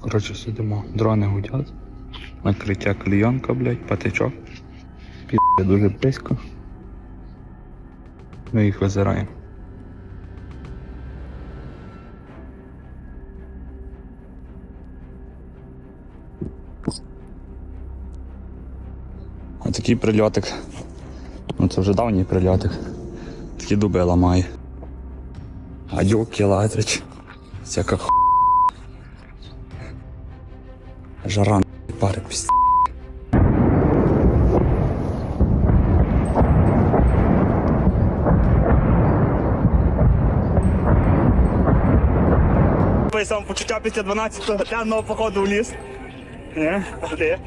Коротше, сидимо, дрони гудять. Накриття клійонка, блядь, патичок. Пі дуже близько. Ми їх визираємо. А такий прильотик. Ну це вже давній прильотик. Такі дуби ламає. Гадюки лазять. Всяка ху. Жара пари піс. Самопочуття після 12-го денного походу в ліс. Ти?